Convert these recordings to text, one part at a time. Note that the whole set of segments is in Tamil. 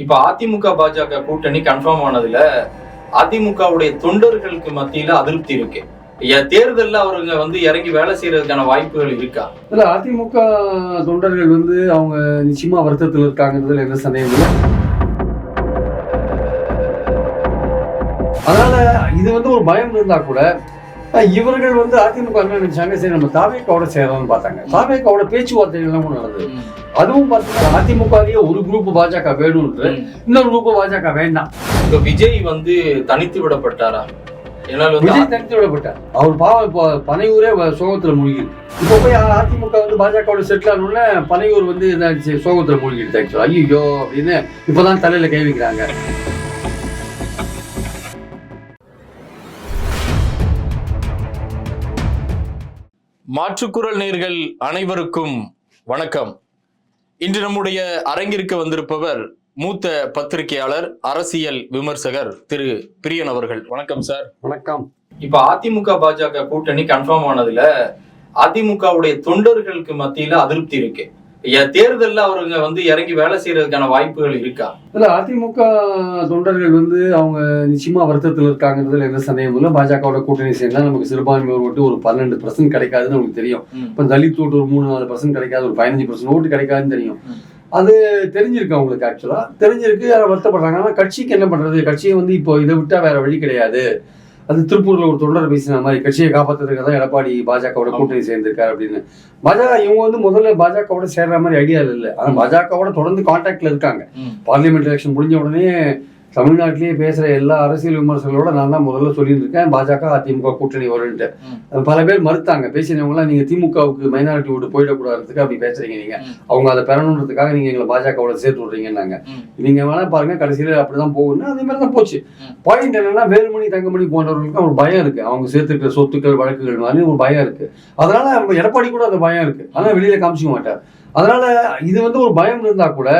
இப்ப அதிமுக பாஜக கூட்டணி கன்ஃபார்ம் ஆனதுல அதிமுகவுடைய தொண்டர்களுக்கு மத்தியில அதிருப்தி இருக்கு. ஏ- அவருங்க வந்து இறங்கி வேலை செய்யறதுக்கான வாய்ப்புகள் இருக்கா? இல்ல அதிமுக தொண்டர்கள் வந்து அவங்க நிச்சயமா வருத்தத்தில் இருக்காங்கிறதுல எந்த சந்தேகம் இல்லை. அதனால இது வந்து ஒரு பயம் இருந்தா கூட இவர்கள் வந்து அதிமுக என்ன நினைச்சாங்க சரி நம்ம தாவேக்காவோட சேரலாம்னு பார்த்தாங்க. தாவேக்காவோட பேச்சுவார்த்தைகள் கூட நடந்தது? அதுவும் பார்த்தீங்கன்னா அதிமுகலயே ஒரு குரூப் பாஜக வேணும்ன்ற இன்னொரு குரூப் பாஜக வேண்டாம். இப்ப விஜய் வந்து தனித்து விடப்பட்டாரா? விஜய் தனித்து விடப்பட்டார். அவர் பாவம் பனையூரே சோகத்துல மூழ்கி இப்போ போய் அதிமுக வந்து பாஜகவோட செட்டில் ஆனோடனே பனையூர் வந்து இதாச்சு சோகத்துல மூழ்கிடுச்சு ஆக்சுவலா ஐயோ அப்படின்னு இப்பதான் தலையில கை வைக்கிறாங்க. மாற்றுக்குரல் நேர்கள் அனைவருக்கும் வணக்கம். இன்று நம்முடைய அரங்கிற்கு வந்திருப்பவர் மூத்த பத்திரிகையாளர் அரசியல் விமர்சகர் திரு பிரியன் அவர்கள். வணக்கம் சார். வணக்கம். இப்ப அதிமுக பாஜக கூட்டணி கன்ஃபார்ம் ஆனதுல அதிமுகவுடைய தொண்டர்களுக்கு மத்தியில அதிருப்தி இருக்கு. தேர்தல்ல அவருங்க வந்து இறங்கி வேலை செய்யறதுக்கான வாய்ப்புகள் இருக்கா? இல்ல அதிமுக தொண்டர்கள் வந்து அவங்க நிச்சயமா வருத்தத்தில் இருக்காங்கிறதுல எந்த சந்தேகம் இல்லை. பாஜகவோட கூட்டணி சேர்ந்தா நமக்கு சிறுபான்மை ஓட்டு ஒரு பன்னெண்டு பர்சன்ட் கிடைக்காதுன்னு நமக்கு தெரியும். இப்போ தலித் ஓட்டு ஒரு மூணு நாலு பர்சன்ட் கிடைக்காது ஒரு பதினஞ்சு பர்சன்ட் ஓட்டு கிடைக்காதுன்னு தெரியும். அது தெரிஞ்சிருக்கு அவங்களுக்கு ஆக்சுவலா தெரிஞ்சிருக்கு யாரை வருத்தப்படுறாங்க. ஆனா கட்சிக்கு என்ன பண்றது? கட்சியை வந்து இப்போ இதை விட்டா வேற வழி கிடையாது. அது திருப்பூர்ல ஒரு தொண்டர் பேசின மாதிரி கட்சியை காப்பாத்துறதுக்கு தான் எடப்பாடி பாஜகவோட கூட்டணி சேர்ந்திருக்காரு அப்படின்னு. பாஜக இவங்க வந்து முதல்ல பாஜகவோட சேர்ற மாதிரி ஐடியா இல்லை. ஆனா பாஜகவோட தொடர்ந்து கான்டாக்ட்ல இருக்காங்க. பார்லிமெண்ட் எலெக்ஷன் முடிஞ்ச உடனே தமிழ்நாட்டிலேயே பேசுற எல்லா அரசியல் விமர்சகர்களோட நான் தான் முதல்ல சொல்லிட்டு இருக்கேன் பாஜக அதிமுக கூட்டணி. அது பல பேர் மறுத்தாங்க. பேசினவங்களாம் நீங்க திமுகவுக்கு மைனாரிட்டி ஓட்டு போயிடக்கூடாதுக்கு அப்படி பேசுறீங்க நீங்க. அவங்க அதை பெறணுன்றதுக்காக நீங்க எங்களை பாஜகவோட சேர்த்து விடுறீங்கன்னாங்க. நீங்க வேணா பாருங்க கடைசியில அப்படிதான் போகும்னா அதே மாதிரி தான் போச்சு. பாயிண்ட் என்னன்னா வேலுமணி தங்கமணி போன்றவர்களுக்கு ஒரு பயம் இருக்கு. அவங்க சேர்த்துக்கிற சொத்துக்கள் வழக்குகள் மாதிரி ஒரு பயம் இருக்கு. அதனால நம்ம எடப்பாடி கூட அந்த பயம் இருக்கு. ஆனா வெளியில காமிச்சிக்க மாட்டார். அதனால இது வந்து ஒரு பயம் இருந்தா கூட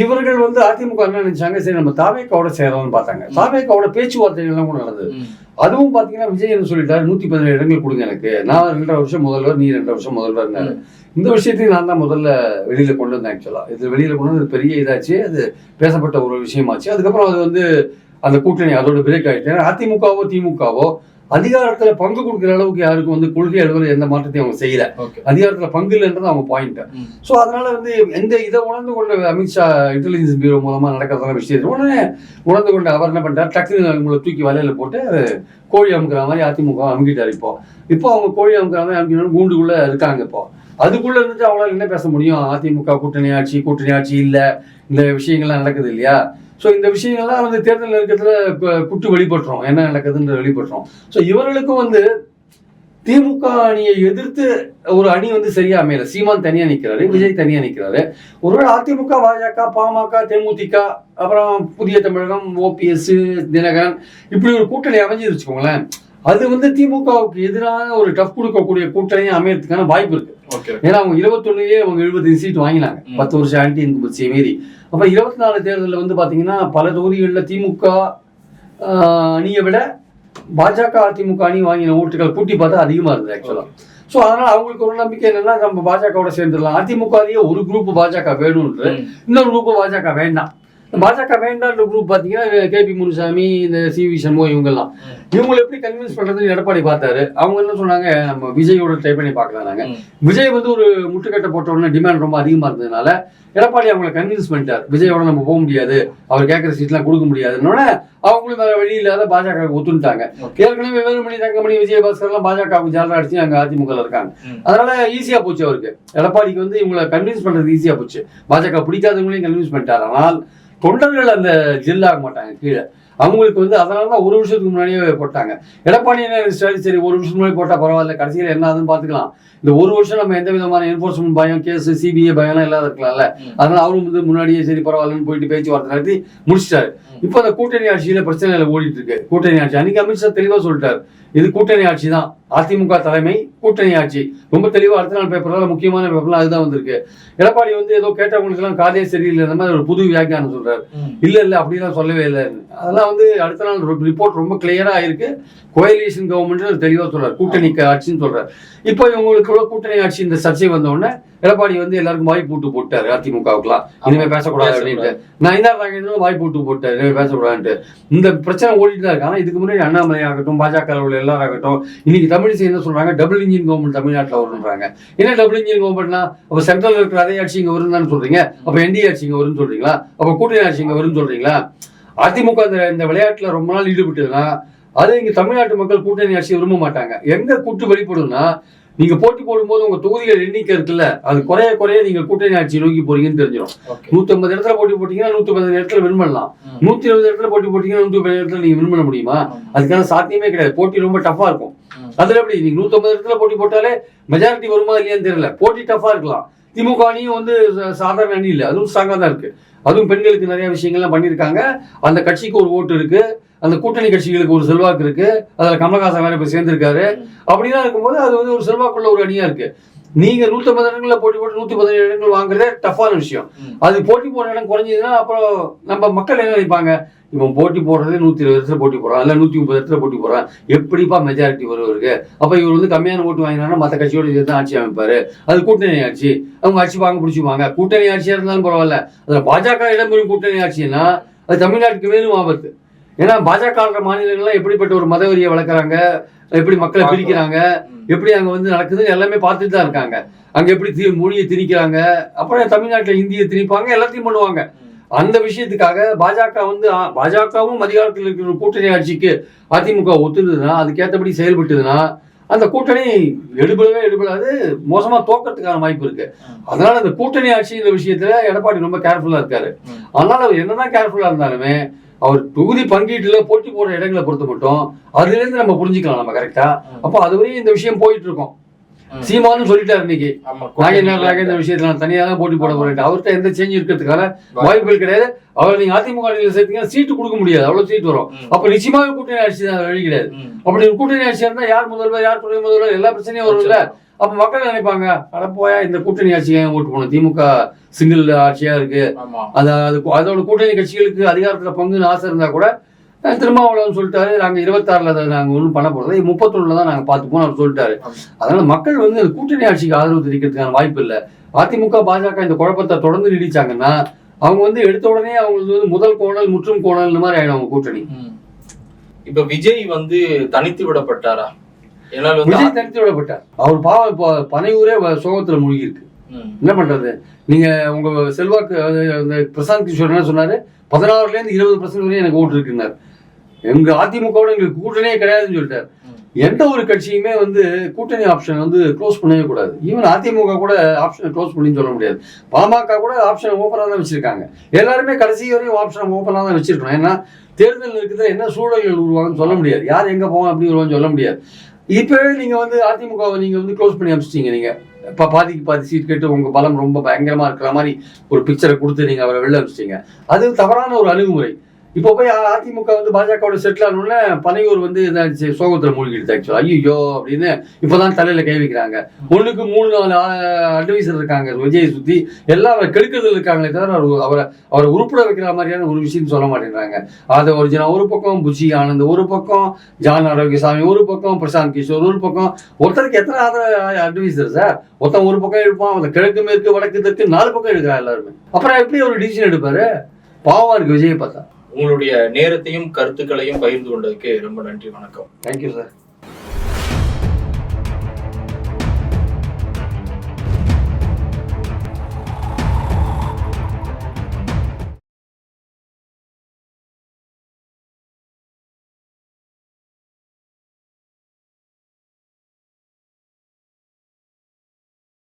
இவர்கள் வந்து அதிமுக என்ன நினைச்சாங்க சரி நம்ம தாவேக்காவோட சேரலாம்னு பார்த்தாங்க. தாவேக்காவோட பேச்சுவார்த்தைகள்லாம் கூட நடந்தது. அதுவும் பாத்தீங்கன்னா விஜய் என்ன சொல்லிட்டாரு நூத்தி பதினேழு இடங்கள் கொடுங்க எனக்கு. நான் ரெண்டரை வருஷம் முதல்வர் நீ ரெண்டரை வருஷம் முதல்வர்னாரு இந்த விஷயத்தையும் நான் தான் முதல்ல வெளியில கொண்டு வந்தேன் ஆக்சுவலா இது வெளியில கொண்டு வந்து பெரிய இதாச்சு அது பேசப்பட்ட ஒரு விஷயமாச்சு. அதுக்கப்புறம் அது வந்து அந்த கூட்டணி அதோட பிரேக் ஆயிடுச்சு ஏன்னா அதிமுகவோ திமுகவோ அதிகாரத்துல பங்கு கொடுக்குற அளவுக்கு யாருக்கும் வந்து கொள்கை அளவில் எந்த மாற்றத்தையும் அவங்க செய்யல. அதிகாரத்துல பங்கு இல்லைன்றது அவங்க பாயிண்ட். ஸோ அதனால வந்து எந்த இதை உணர்ந்து கொண்ட அமித்ஷா இன்டெலிஜென்ஸ் பியூரோ மூலமா நடக்கிறதான விஷயத்தை உடனே உணர்ந்து கொண்டு அவர் என்ன பண்ணிட்டார்? டக்குனு உங்களை தூக்கி வலையில போட்டு கோழி அமுக்கிற மாதிரி அதிமுக அமுக்கிட்டார் இப்போ. இப்போ அவங்க கோழி அமுக்கிற மாதிரி அமுக்கணும் கூண்டுக்குள்ள இருக்காங்க இப்போ. அதுக்குள்ள இருந்துட்டு அவங்களால என்ன பேச முடியும்? அதிமுக கூட்டணி ஆட்சி கூட்டணி ஆட்சி இல்ல. இந்த விஷயங்கள்லாம் நடக்குது இல்லையா? ஸோ இந்த விஷயங்கள்லாம் வந்து தேர்தல் நெருக்கத்தில் குட்டு வெளிப்பட்டுரும் என்ன நடக்குதுன்ற வெளிப்பட்டுரும் ஸோ இவர்களுக்கும் வந்து திமுக அணியை எதிர்த்து ஒரு அணி வந்து சரியா அமையல. சீமான் தனியா நிக்கிறாரு விஜய் தனியா நிக்கிறாரு. ஒருவேளை அதிமுக பாஜக பாமக தேமுதிக அப்புறம் புதிய தமிழகம் ஓபிஎஸ் தினகரன் இப்படி ஒரு கூட்டணி அமைஞ்சு வச்சுக்கோங்களேன். அது வந்து திமுகவுக்கு எதிரான ஒரு டஃப் கொடுக்கக்கூடிய கூட்டணியை அமையறதுக்கான வாய்ப்பு இருக்கு. ஏன்னா அவங்க இருபத்தொன்னுலயே அவங்க எழுபத்தஞ்சு சீட் வாங்கினாங்க. பத்து வருஷம் ஆன்டி இன்குபன்சியை மீறி. அப்ப இருபத்தி நாலு தேர்தலில் வந்து பாத்தீங்கன்னா பல தொகுதிகளில் திமுக அணியை விட பாஜக அதிமுக அணி வாங்கின ஓட்டுகள் கூட்டி பார்த்தா அதிகமா இருந்தது ஆக்சுவலா ஸோ அதனால அவங்களுக்கு ஒரு நம்பிக்கை என்னன்னா நம்ம பாஜகவோட சேர்ந்துடலாம். அதிமுகலயே ஒரு குரூப் பாஜக வேணும்ன்ற இன்னொரு குரூப் பாஜக வேண்டாம். பாஜக வேண்டான்ற குரூப் பார்த்தீங்கன்னா கே பி முனுசாமி இந்த சி வி சண்முகம் இவங்கெல்லாம். இவங்களை எப்படி கன்வின்ஸ் பண்றதுன்னு எடப்பாடி பார்த்தாரு. அவங்க என்ன சொன்னாங்க நம்ம விஜயோட ட்ரை பண்ணி பார்க்கலாம் நாங்க. விஜய் வந்து ஒரு முட்டுக்கட்டை போட்ட உடனே டிமாண்ட் ரொம்ப அதிகமா இருந்ததுனால எடப்பாடி அவங்களை கன்வின்ஸ் பண்ணிட்டார். விஜயோட நம்ம போக முடியாது. அவர் கேட்குற சீட்லாம் கொடுக்க முடியாதுன்னு அவங்களும் வேற வழி இல்லாத பாஜக ஒத்துட்டாங்க ஏற்கனவே வேலுமணி தங்கமணி விஜயபாஸ்கர் எல்லாம் பாஜகவுக்கு ஜாலரா அடிச்சு அங்க அதிமுக இருக்காங்க. அதனால ஈஸியா போச்சு அவருக்கு. எடப்பாடிக்கு வந்து இவங்களை கன்வின்ஸ் பண்றது ஈஸியா போச்சு. பாஜக பிடிக்காதவங்களையும் கன்வின்ஸ் பண்ணிட்டார். ஆனால் தொண்டர்கள் அந்த ஜில் ஆக மாட்டாங்க கீழே. அவங்களுக்கு வந்து அதனால தான் ஒரு வருஷத்துக்கு முன்னாடியே போட்டாங்க. எடப்பாடி என்ன நினைச்சாரு, சரி ஒரு வருஷம் முன்னாடி போட்டா பரவாயில்ல கடைசியில் என்ன ஆகுதுன்னு பார்த்துக்கலாம். இந்த ஒரு வருஷம் நம்ம எந்த விதமான என்ஃபோர்ஸ்மெண்ட் பயம் கேஸ் சிபிஐ பயம்லாம் இல்லாத இருக்கலாம்ல. அதனால அவரும் வந்து முன்னாடியே சரி பரவாயில்லன்னு போயிட்டு பேச்சுவார்த்தை நடத்தி முடிச்சிட்டாரு. இப்போ அந்த கூட்டணி ஆட்சியில பிரச்சனையில ஓடிட்டு இருக்கு. கூட்டணி ஆட்சி அன்னைக்கு அமித்ஷா தெளிவா சொல்லிட்டாரு. இது கூட்டணி ஆட்சி தான். அதிமுக தலைமை கூட்டணி ஆட்சி ரொம்ப தெளிவா அடுத்த நாள் பேப்பர்ல முக்கியமான பேப்பர்லாம் அதுதான் வந்திருக்கு. எடப்பாடி வந்து ஏதோ கேட்டவங்களுக்கு எல்லாம் காதே சரியில்லை அந்த மாதிரி ஒரு புது வியாக்கியானம் சொல்றாரு. இல்ல இல்ல அப்படிலாம் சொல்லவே இல்லை அதெல்லாம் வந்து அடுத்த நாள் ரிப்போர்ட் ரொம்ப கிளியரா இருக்கு. கோயலிஷன் கவர்மெண்ட் தெளிவா சொல்றாரு. கூட்டணி ஆட்சின்னு சொல்றாரு. இப்போ இவங்களுக்குள்ள கூட்டணி ஆட்சி இந்த சர்ச்சை வந்த உடனே எடப்பாடி வந்து எல்லாருக்கும் வாய் போட்டு போட்டாரு அதிமுகவுக்குலாம் இனிமே பேசக்கூடாது அப்படின்ட்டு. நான் என்ன நாகேந்திரன் வாய் போட்டு போட்டாரு இனிமே பேசக்கூடாதுன்ட்டு. இந்த பிரச்சனை ஓடிட்டு தான் இருக்கு இதுக்கு முன்னாடி அண்ணாமலை ஆகட்டும் பாஜக உள்ள எல்லாரும் ஆகட்டும் இன்னைக்கு தமிழிசை என்ன சொல்றாங்க? டபுள் இன்ஜின் கவர்மெண்ட் தமிழ்நாட்டில் வரும்ன்றாங்க. என்ன டபுள் இன்ஜின் கவர்மெண்ட்னா அப்ப சென்ட்ரல் இருக்கிற அதே ஆட்சி இங்க வரும் தானே சொல்றீங்க? அப்ப என்டிஏ ஆட்சி இங்க வரும்னு சொல்றீங்களா? அப்ப கூட்டணி ஆட்சி இங்க வரும்னு சொல்றீங்களா? அதிமுக இந்த இந்த விளையாட்டுல ரொம்ப நாள் ஈடுபட்டதுன்னா அது இங்க தமிழ்நாட்டு மக்கள் கூட்டணி ஆட்சி விரும்ப மாட்டாங்க. எங்க கூட்டு வெளிப்படும்னா நீங்க போட்டி போடும்போது உங்க தொகுதிகள் எண்ணிக்கை இருக்குல்ல அது குறைய குறைய நீங்க கூட்டணி ஆட்சி நோக்கி போறீங்கன்னு தெரிஞ்சிடும். நூத்தி ஐம்பது இடத்துல போட்டி போட்டீங்கன்னா நூத்தி பதினஞ்சு இடத்துல வின் பண்ணலாம். நூத்தி இருபது இடத்துல போட்டி போட்டீங்கன்னா நூத்தி பதினஞ்சு இடத்துல நீங்க வின் பண்ண முடியுமா? அதுக்கான சாத்தியமே கிடையாது. போட்டி ரொம்ப டஃபா இருக்கும். அதுல எப்படி? நீங்க நூத்தி ஐம்பது இடத்துல போட்டி போட்டாலே மெஜாரிட்டி வருமா இல்லையான்னு தெரியல. போட்டி டஃபா இருக்கலாம். திமுக அணியும் வந்து சாதாரண அணி இல்லை. அதுவும் ஸ்ட்ராங்காக தான் இருக்கு. அதுவும் பெண்களுக்கு நிறைய விஷயங்கள்லாம் பண்ணியிருக்காங்க. அந்த கட்சிக்கு ஒரு ஓட்டு இருக்கு. அந்த கூட்டணி கட்சிகளுக்கு ஒரு செல்வாக்கு இருக்கு. அதில் கமலஹாசன் வேற இப்போ சேர்ந்திருக்காரு. அப்படிலாம் இருக்கும்போது அது வந்து ஒரு செல்வாக்குள்ள ஒரு அணியா இருக்கு. நீங்க நூத்தி ஐம்பது இடங்கள்ல போட்டி போட்டு நூத்தி பதினேழு இடங்கள் வாங்குறதே டஃப்பான விஷயம். அது போட்டி போடுற இடம் குறைஞ்சதுன்னா அப்புறம் நம்ம மக்கள் என்ன நினைப்பாங்க? இவன் போட்டி போடுறதே நூத்தி இருபது இடத்துல போட்டி போடுறான். இல்ல நூத்தி முப்பது இடத்துல போட்டி போடுறான். எப்படிப்பா மெஜாரிட்டி வருவருக்கு? அப்ப இவர் வந்து கம்மியான ஓட்டு வாங்கினாலும் மற்ற கட்சியோட சேர்த்து தான் ஆட்சி அமைப்பாரு. அது கூட்டணி ஆட்சி. அவங்க ஆட்சி வாங்க பிடிச்சிப்பாங்க. கூட்டணி ஆட்சியா இருந்தாலும் பரவாயில்ல. அதுல பாஜக இடம்பெறும் கூட்டணி ஆட்சின்னா அது தமிழ்நாட்டுக்கு மேலும் ஆபத்து. ஏன்னா பாஜக ஆளுற மாநிலங்கள்லாம் எப்படிப்பட்ட ஒரு மதவெறியை வளர்க்குறாங்க? எப்படி மக்களை பிரிக்கிறாங்க? எப்படி அங்க வந்து நடக்குதுன்னு எல்லாமே பார்த்துட்டு தான் இருக்காங்க. அங்க எப்படி தி மொழியை திணிக்கிறாங்க? அப்புறம் தமிழ்நாட்டுல இந்தியை திணிப்பாங்க? எல்லாத்தையும் பண்ணுவாங்க. அந்த விஷயத்துக்காக பாஜக வந்து பாஜகவும் அதிகாரத்தில் இருக்கிற கூட்டணி ஆட்சிக்கு அதிமுக ஒத்துருதுன்னா அதுக்கேற்றபடி செயல்பட்டதுன்னா அந்த கூட்டணி எடுபடவே எடுபடாது மோசமா தோக்கறதுக்கான வாய்ப்பு இருக்கு. அதனால அந்த கூட்டணி ஆட்சி இந்த விஷயத்துல எடப்பாடி ரொம்ப கேர்ஃபுல்லா இருக்காரு. அதனால அவர் என்னதான் கேர்ஃபுல்லா இருந்தாலுமே அவர் தொகுதி பங்கீட்டுல போட்டி போடுற இடங்களை பொறுத்த மட்டும் அதுல இருந்து நம்ம புரிஞ்சுக்கலாம் நம்ம கரெக்டா அப்போ அதுவரையும் இந்த விஷயம் போயிட்டு இருக்கோம். சீமானும் சொல்லிட்டாரு இன்னைக்கு. நாகேந்திர இந்த விஷயத்துல நான் தனியா தான் போட்டி போட போறேன் அவர்கிட்ட எந்த சேஞ்ச் இருக்கிறதுக்கான வாய்ப்புகள் கிடையாது. அவர் நீங்க அதிமுக சேர்த்தீங்கன்னா சீட்டு கொடுக்க முடியாது. அவ்வளவு சீட் வரும். அப்ப நிச்சயமாக கூட்டணி ஆட்சி தான் வழி கிடையாது. அப்படி கூட்டணி ஆட்சியா இருந்தா யார் முதல்வர் யார் துணை முதல்வர் எல்லா பிரச்சனையும் வரும்ல. அப்ப மக்கள் நினைப்பாங்க அட போயா இந்த கூட்டணி ஏன் ஓட்டு போகணும் திமுக சிங்கிள் ஆட்சியா இருக்கு. ஆமா. அது அது அதோட கூட்டணி கட்சிகளுக்கு அதிகாரத்துல பங்குன்னு ஆசை இருந்தா கூட திருமாவளவன் சொல்லிட்டாரு நாங்க இருபத்தாறுல அதை நாங்க ஒன்றும் பண்ண போறது முப்பத்தொன்னுல தான் நாங்க பார்த்துப்போம் அவர் சொல்லிட்டாரு. அதனால மக்கள் வந்து அந்த கூட்டணி ஆட்சிக்கு ஆதரவு தெரிவிக்கிறதுக்கான வாய்ப்பு இல்லை. அதிமுக பாஜக இந்த குழப்பத்தை தொடர்ந்து நீடிச்சாங்கன்னா அவங்க வந்து எடுத்த உடனே அவங்களுக்கு வந்து முதல் கோணல் முற்றும் கோணல் மாதிரி ஆயிடும் அவங்க கூட்டணி. இப்ப விஜய் வந்து தனித்து விடப்பட்டாரா? விஜய் தனித்து விடப்பட்டார். அவர் பாவம் இப்போ பனையூரே சோகத்துல மூழ்கி இருக்கு. என்ன பண்றது? நீங்க உங்க செல்வாக்கு அந்த பிரசாந்த் கிஷோர் என்ன சொன்னாரு? பதினாறுல இருந்து இருபது பர்சன்ட் வரையும் எனக்கு ஓட்டு இருக்குன்னாரு. எங்க அதிமுகவோட எங்களுக்கு கூட்டணியே கிடையாதுன்னு சொல்லிட்டாரு. எந்த ஒரு கட்சியுமே வந்து கூட்டணி ஆப்ஷன் வந்து க்ளோஸ் பண்ணவே கூடாது. ஈவன் அதிமுக கூட ஆப்ஷனை க்ளோஸ் பண்ணின்னு சொல்ல முடியாது. பாமக கூட ஆப்ஷன் ஓப்பனாக தான் வச்சிருக்காங்க. எல்லாருமே கடைசி வரையும் ஆப்ஷன் ஓப்பனாக தான் வச்சிருக்கணும். ஏன்னா தேர்தல் இருக்குது என்ன சூழல்கள் உருவாகுன்னு சொல்ல முடியாது. யார் எங்க போவோம் அப்படி வருவான்னு சொல்ல முடியாது. இப்பவே நீங்க வந்து அதிமுகவை நீங்க வந்து க்ளோஸ் பண்ணி அனுப்பிச்சிட்டீங்க நீங்க. இப்போ பாதிக்கு பாதி சீட் கேட்டு உங்க பலம் ரொம்ப பயங்கரமா இருக்கிற மாதிரி ஒரு பிக்சரை கொடுத்து நீங்க அவரை வெளில அனுப்பிச்சிட்டீங்க அது தவறான ஒரு அணுகுமுறை. இப்போ போய் அதிமுக வந்து பாஜகவோட செட்டில் ஆனோடனே பனையூர் வந்து இதாச்சு சோகத்துல மூழ்கிடுச்சு ஆக்சுவலா ஐயோ அப்படின்னு இப்போதான் தலையில கை வைக்கிறாங்க. ஒண்ணுக்கு மூணு நாலு அட்வைசர் இருக்காங்க விஜயை சுத்தி. எல்லாம் அவரை கெடுக்கிறதுல இருக்காங்களே தவிர அவர் அவரை அவரை உருப்பிட வைக்கிற மாதிரியான ஒரு விஷயம் சொல்ல மாட்டேங்கிறாங்க. அதை ஒரிஜினா ஒரு பக்கம் புஜி ஆனந்த் ஒரு பக்கம் ஜான் ஆரோக்கியசாமி ஒரு பக்கம் பிரசாந்த் கிஷோர் ஒரு பக்கம் ஒருத்தருக்கு எத்தனை ஆதரவு அட்வைசர் சார் ஒருத்தன் ஒரு பக்கம் எடுப்பான் அந்த கிழக்கு மேற்கு வடக்கு தெற்கு நாலு பக்கம் எடுக்கிறா எல்லாருமே. அப்புறம் எப்படி ஒரு டிசிஷன் எடுப்பாரு? பாவா இருக்கு விஜய பார்த்தா. உங்களுடைய நேரத்தையும் கருத்துக்களையும் பகிர்ந்து கொண்டதுக்கு ரொம்ப நன்றி வணக்கம். Thank you sir